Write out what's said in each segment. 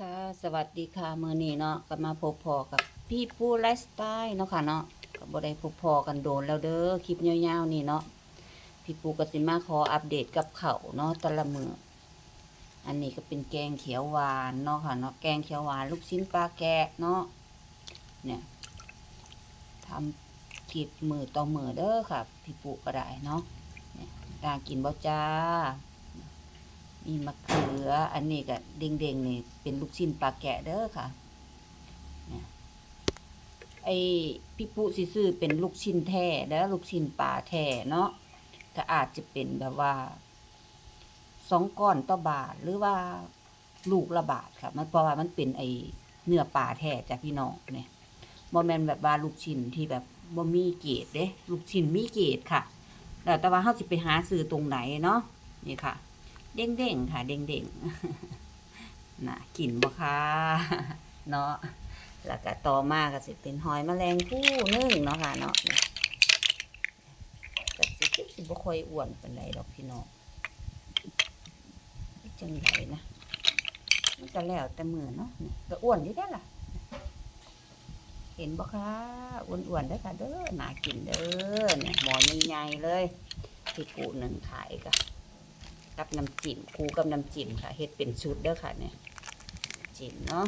ค่ะสวัสดีค่ะมือนี้เนาะก็มาพบพอกับพี่ปูไลฟ์สไตล์เนาะค่ะเนาะก็บ่ได้พบพอกันโดนแล้วเด้อคลิปยาวๆนี่เนาะพี่ปูก็สิมาขออัปเดตกับเขาเนาะต่ละมืออันนี้ก็เป็นแกงเขียวหวานเนาะค่ะเนาะแกงเขียวหวานลูกชิ้นปลาแกะเนาะเนี่ยทำคลิปมือต่อมือเด้อค่ะ พี่ปูก็ได้เนาะเนี่ยากินบ่จ้า มีมะเขือ อันนี้ก็เด้งๆนี่เป็นลูกชิ้นปลาแกะเด้อค่ะเนี่ยไอพี่ปุสิซื้อเป็นลูกชิ้นแท้แล้วลูกชิ้นปลาแท้เนาะก็อาจจะเป็นแบบว่าสองก้อนต่อบาทหรือว่าลูกละบาทค่ะมันเพราะว่ามันเป็นไอเนื้อปลาแท้จากพี่น้องเนี่ยบ่แมนแบบว่าลูกชิ้นที่แบบบ่มีเกรดเด้ลูกชิ้นมีเกรดค่ะแต่ว่าเฮาสิไปหาซื้อตรงไหนเนาะนี่ค่ะ เด้งๆค่ะ เด้งๆน่ะกลิ่นบ่ค่ะเนาะแล้วก็ต่อมาก็สิเป็นหอยแมลงภู่นึ่งเนาะค่ะเนาะก็สิเก็บสิบ่ค่อยอ้วนเปานใดดอกพี่น้องจังไดนะมันก็แล้วแต่มือเนาะก็อ้วนอยู่ได้ล่ะ เห็นบ่คะอ้วนๆได้ค่ะเด้อหนากินเด้อเนี่ยหมอใหญ่ๆเลยที่กูหนึ่งขายก็ กับน้ำจิ้มคู่กับน้ำจิ้มค่ะเฮ็ดเป็นชุดเด้อค่ะเนี่ยจิ้มเนาะ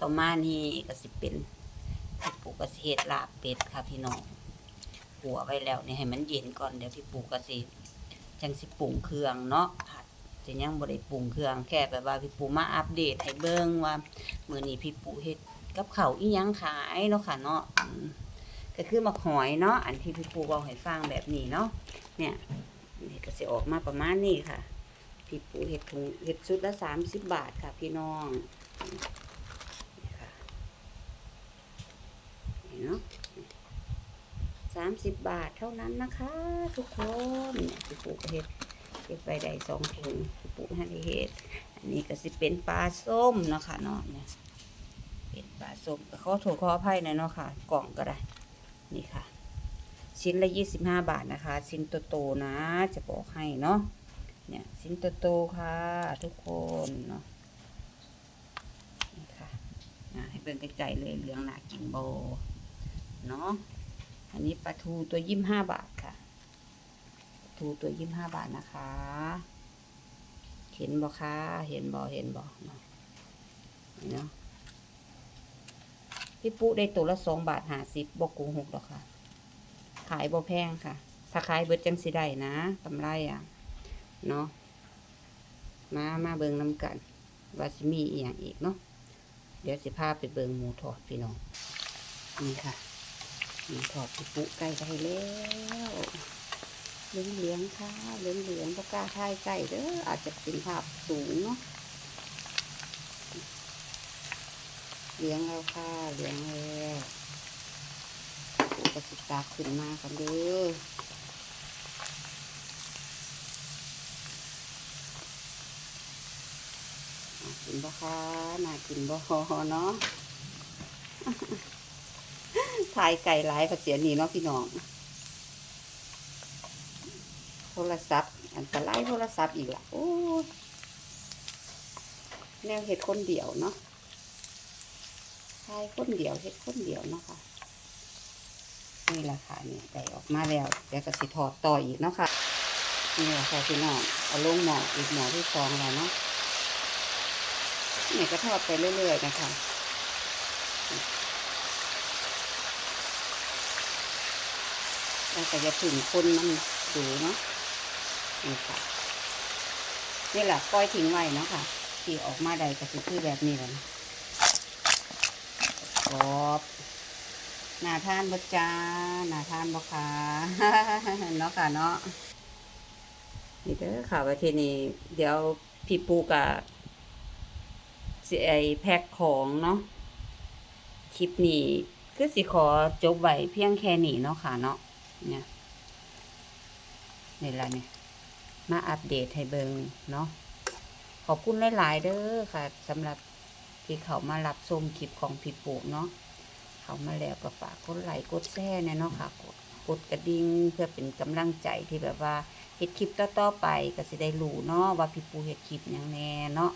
ต่อมานี่ก็สิเป็นพี่ปูก็สิเฮ็ดลาบเป็ดค่ะพี่น้องหัวไว้แล้วเนี่ยให้มันเย็นก่อนเดี๋ยวพี่ปูก็สิจังสิปรุงเครื่องเนาะผัดจะยังบ่ได้ปรุงเครื่องแค่แบบว่าพี่ปูมาอัปเดตให้เบิ่งว่ามือนี้พี่ปูเฮ็ดกับเขาอีหยังขายเนาะค่ะเนาะก็คือมาหอยเนาะอันที่พี่ปูเว้าให้ฟังแบบนี้เนาะเนี่ย นี่ก็สิออกมาประมาณนี้ค่ะพี่ปูเห็ดถุงเห็ดชุดละสามสิบบาทค่ะพี่น้องนี่ค่ะนี่เนาะสามสิบบาทเท่านั้นนะคะ ทุกคนเนี่ยพี่ปูเห็ดเก็บไปได้สองถุงพี่ปูให้ได้เห็ดอันนี้ก็สิเป็นปลาส้มเนาะค่ะเนาะเนี่ยเป็นปลาส้มขอโทษขออภัยหน่อยเนาะค่ะ กล่องก็ได้นี่ค่ะ ชิ้นละยี่สิบห้าบาทนะคะ ชิ้นโตๆนะ จะบอกให้เนาะเนี่ยชิ้นโตๆค่ะ ทุกคนเนาะนี่ค่ะนะให้เป็นไกลๆเลยเหลืองหนากินโบเนาะอันนี้ปลาทูตัวยี่สิบห้าบาทค่ะปลาทูตัวยี่สิบห้าบาทนะคะ เห็นบ่คะเห็นบ่เห็นบ่เนาะเนาะพี่ปุ๊ได้ตัวละสองบาทห้าสิบบอกกูหกหรอกค่ะ ขายบ่แพงค่ะ ถ้าขายเบิดจังสิได้นะกำไรอะ เนาะ มา มาเบิงน้ำกัน ว่าสิมีอีกอย่างอีกเนาะ เดี๋ยวสิพาไปเบิงหมูทอดพี่น้อง นี่ค่ะ หมูทอดปุใกล้ได้แล้วเหลืองเหลืองค่ะเหลืองเหลืองๆบ่กล้าทายใกล้เด้อ อาจจะเป็นภาพสูงเนาะเหลืองแล้วค่ะเหลืองแล้ว กระสิตาขึ้นมากันเด้อน่ากินบ่คะน่ากินบ่เนาะถ่ายไก่หลายกระเสียนี่เนาะพี่น้อง โทรศัพท์ อันตรายโทรศัพท์อีกละโอ้แนวเห็ดคนเดียวเนาะถ่ายคนเดียวเห็ดคนเดียวเนาะค่ะ นี่แหละค่ะเนี่ยได้ออกมาแล้วเดี๋ยวก็สิถอดต่ออีกเนาะค่ะนี่แหละค่ะพี่น้องเอาลงหมออีกหมอที่สองแล้วเนาะนี่ก็ทอดไปเรื่อยๆนะคะแล้วก็จะถึงคนมันดูเนาะนี่ค่ะนี่แหละปล่อยทิ้งไว้เนาะค่ะ ที่ออกมาได้ก็สิคือแบบนี้แหละกรอบ นาทานบ่จ้านาทานบ่ค่ะเนาะค่ะเนาะนี่เด้อค่ะว่าทีนี้เดี๋ยวพี่ปูกะสิไอแพ็คของเนาะคลิปนี้คือสิขอจบไว้เพียงแค่นี้เนาะค่ะเนาะเนี่ยนี่ละเนี่ยมาอัปเดตให้เบิงเนาะขอบคุณหลาย ๆ เด้อค่ะสำหรับที่เขามารับชมคลิปของพี่ปูเนาะ เขามาแล้วก็ฝากกดไลค์กดแชร์เนี่ยเนาะค่ะกดกดกระดิ่งเพื่อเป็นกำลังใจที่แบบว่าเฮ็ดคลิปต่อๆไปก็สิได้รู้เนาะว่าพี่ปูเฮ็ดคลิปอยังแน่เนาะ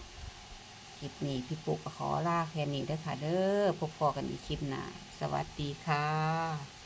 ลิปนี้พี่ปูก็ขอลาแค่นี้เด้อค่ะเด้อพบพอกันอีกคลิปหน้าสวัสดีค่ะ